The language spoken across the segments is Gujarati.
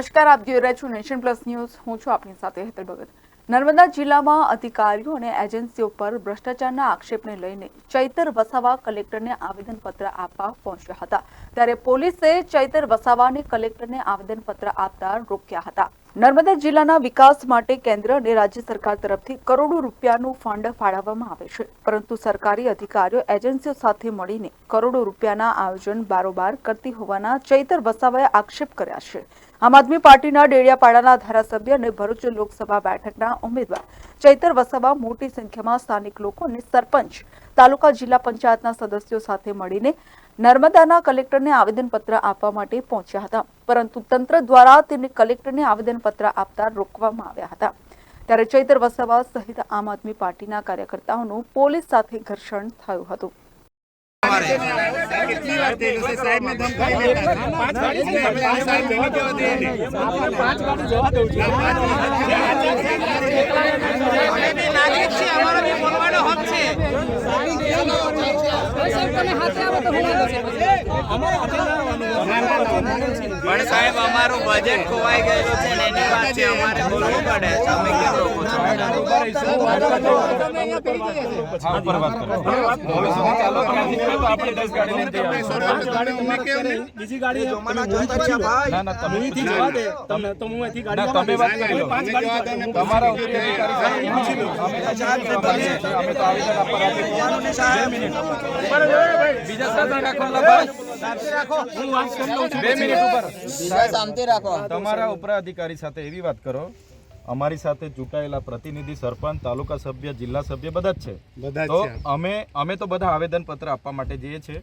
નમસ્કાર, આપ જોઈ રહ્યા છો નેશન પ્લસ ન્યૂઝ. હું છું આપની સાથે હેતર ભગત. નર્મદા જિલ્લામાં અધિકારીઓ અને એજન્સીઓ પર ભ્રષ્ટાચારના આક્ષેપને લઈને ચૈતર વસાવા કલેક્ટરને આવેદનપત્ર આપવા પહોંચ્યા હતા. ત્યારે પોલીસે ચૈતર વસાવાને કલેક્ટરને આવેદનપત્ર આપતા રોક્યા હતા. નર્મદા જિલ્લાના વિકાસ માટે કેન્દ્ર અને રાજ્ય સરકાર તરફથી કરોડો રૂપિયાનું ફંડ ફાળવવામાં આવે છે. પરંતુ સરકારી અધિકારીઓ, એજન્સીઓ સાથે મળીને કરોડો રૂપિયાના આયોજન બારોબાર કરતી હોવાના ચૈતર વસાવાએ આક્ષેપ કર્યા છે. આમ આદમી પાર્ટીના ડેડિયાપાડાના ધારાસભ્ય અને ભરૂચ લોકસભા બેઠકના ઉમેદવાર. ચૈતર વસાવા મોટી સંખ્યામાં સ્થાનિક લોકો અને સરપંચ. તાલુકા જિલ્લા પંચાયતના સદસ્યો સાથે મળીને નર્મદાના કલેક્ટરને આવેદનપત્ર આપવા માટે પહોંચ્યા હતા. પરંતુ તંત્ર દ્વારા તેમને કલેક્ટરને આવેદનપત્ર આપતા રોકવામાં આવ્યા હતા. ત્યારે ચૈતર વસાવા સહિત આમ આદમી પાર્ટીના કાર્યકર્તાઓનું પોલીસ સાથે ઘર્ષણ થયું હતું. અમારો બી બોલવાનો હક છે પણ સાહેબ અમારું બજેટ ખોવાઈ ગયેલું છે ને એની વાત છે અમારે બોલવું પડે. તમે કેમ રોકો છો? બીજી ગાડી ના ના તમે અહીંથી જવા દે તમને તો હું અહીંથી તમે વાત કરી લો પાંચ તમારા ઉપરી સાહેબ, બીજા રાખો. ભાઈ. બે મિનિટ ઉપર. શાંતિ રાખો. તમારા ઉપરાધિકારી સાથે એવી વાત કરો. અમારી સાથે ચૂંટાયેલા પ્રતિનિધિ સરપંચ તાલુકા સભ્ય જિલ્લા સભ્ય બધા જ છે. તો અમે અમે તો બધા આવેદન પત્ર આપવા માટે જઈએ છીએ.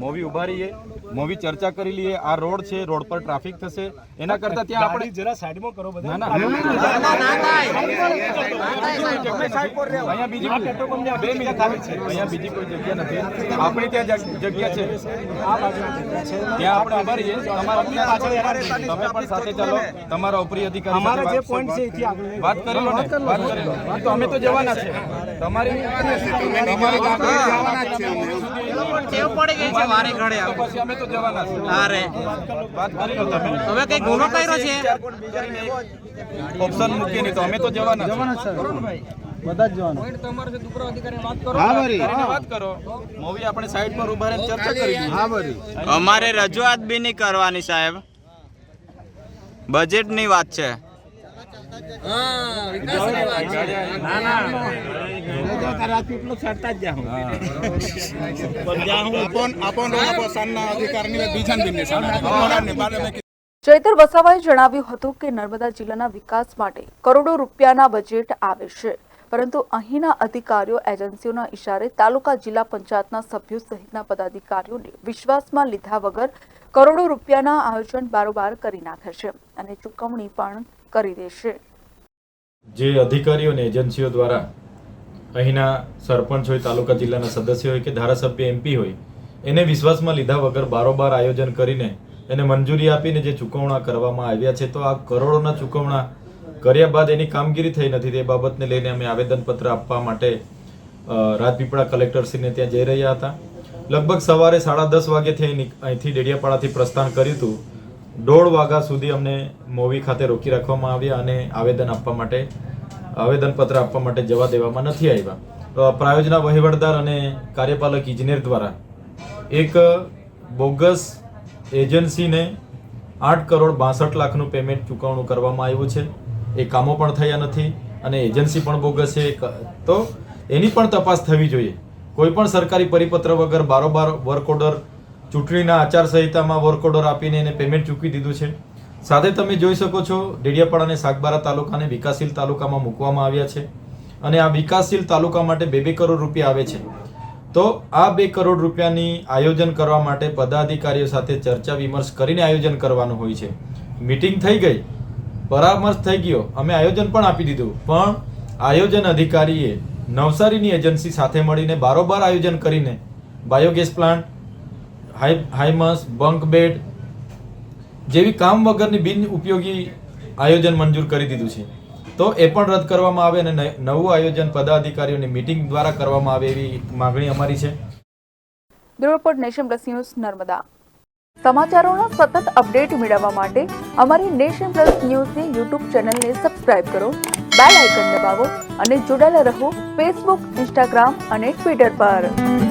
મોવી ઊભા રહીએ મોવી ચર્ચા કરી લઈએ. આ રોડ છે રોડ પર ટ્રાફિક થશે. એના કરતા ત્યાં આપણે જરા સાઈડમાં કરો બધા. ના ના. અહીંયા બીજી બે મિનિટ ખાલી છે. અહીંયા બીજી કોઈ જગ્યા નથી. આપણી ત્યાં જગ- જગ્યા છે. ત્યાં આપણે ઊભા રહીએ તમારા તમે પણ સાથે ચાલો. તમારા ઉપરી અધિકારી અમારા જે વાત- પોઈન્ટ છે એથી આગળ વાત કરી લો ને. વાત કરી લો. તો અમે તો જવાના છે. તમારી તમારી ગાડી જવાના છે ટેવ પડી ગઈ છે વારે ઘડે તો પછી અમે તો જવાના છે? અરે વાત કરી લો તમે હવે કઈ ગુનો કર્યો છે. ઓપ્શન મૂકીએ નહીં તો અમે તો જવાના છે વાત કરો. મોવી આપણે સાઈડ પર ઊભા રહીને ચર્ચા કરી અમારે રજૂઆત બી નહીં કરવાની સાહેબ. બજેટની વાત છે. ચૈતર વસાવાએ જણાવ્યું હતું કે નર્મદા જિલ્લાના વિકાસ માટે કરોડો રૂપિયાના બજેટ આવે છે. પરંતુ અહીંના અધિકારીઓ, એજન્સીઓના ઇશારે તાલુકા જિલ્લા પંચાયતના સભ્યો સહિતના પદાધિકારીઓને વિશ્વાસમાં લીધા વગર કરોડો રૂપિયાના આયોજન બારોબાર કરી નાખે છે અને ચૂકવણી પણ કરી દે છે. જે અધિકારીઓ અને એજન્સીઓ દ્વારા અહીંના સરપંચ હોય, તાલુકા જિલ્લાના સદસ્ય હોય કે ધારાસભ્ય એમપી હોય, એને વિશ્વાસમાં લીધા વગર બારોબાર આયોજન કરીને એને મંજૂરી આપીને જે ચૂકવણા કરવામાં આવ્યા છે, તો આ કરોડોના ચૂકવણા કર્યા બાદ એની કામગીરી થઈ નથી. તે બાબતને લઈને અમે આવેદનપત્ર આપવા માટે રાજપીપળા કલેક્ટરશ્રીને ત્યાં જઈ રહ્યા હતા. લગભગ સવારે સાડા દસ અહીં અહીંથી ડેડિયાપાડાથી પ્રસ્થાન કર્યું હતું. દોઢ વાગ્યા સુધી અમને મોવી ખાતે રોકી રાખવામાં આવ્યા અને આવેદન આપવા માટે, આવેદનપત્ર આપવા માટે જવા દેવામાં નથી આવ્યા. તો પ્રાયોજના વહીવટદાર અને કાર્યપાલક ઇજનેર દ્વારા એક બોગસ એજન્સીને આઠ કરોડ બાસઠ લાખનું પેમેન્ટ ચૂકવણું કરવામાં આવ્યું છે. એ કામો પણ થયા નથી અને એજન્સી પણ બોગસ છે. તો એની પણ તપાસ થવી જોઈએ. કોઈ પણ સરકારી પરિપત્ર વગર બારોબાર વર્ક ઓર્ડર ચૂંટણીના આચારસંહિતામાં વર્ક ઓર્ડર આપીને એને પેમેન્ટ ચૂકવી દીધું છે. સાથે તમે જોઈ શકો છો ડેડિયાપાડા અને સાગબારા તાલુકાને વિકાસશીલ તાલુકામાં મૂકવામાં આવ્યા છે અને આ વિકાસશીલ તાલુકા માટે બે બે કરોડ રૂપિયા આવે છે. તો આ બે કરોડ રૂપિયાની આયોજન કરવા માટે પદાધિકારીઓ સાથે ચર્ચા વિમર્શ કરીને આયોજન કરવાનું હોય છે. મીટિંગ થઈ ગઈ, પરામર્શ થઈ ગયો, અમે આયોજન પણ આપી દીધું. પણ આયોજન અધિકારીએ નવસારીની એજન્સી સાથે મળીને બારોબાર આયોજન કરીને બાયોગેસ પ્લાન્ટ હાઈ હાઈમસ બંક બેડ જેવી કામ વગરની બિન ઉપયોગી આયોજન મંજૂર કરી દીધું છે. તો એ પણ રદ કરવામાં આવે અને નવું આયોજન પદાધિકારીઓની મીટિંગ દ્વારા કરવામાં આવે એવી માગણી અમારી છે. Report nation plus news Narmada. સમાચારોના સતત અપડેટ મેળવવા માટે અમારી નેશન પ્લસ ન્યૂઝની યુટ્યુબ ચેનલને સબસ્ક્રાઇબ કરો, બેલ આઇકન દબાવો અને જોડાયેલા રહો ફેસબુક ઇન્સ્ટાગ્રામ અને ટ્વિટર પર.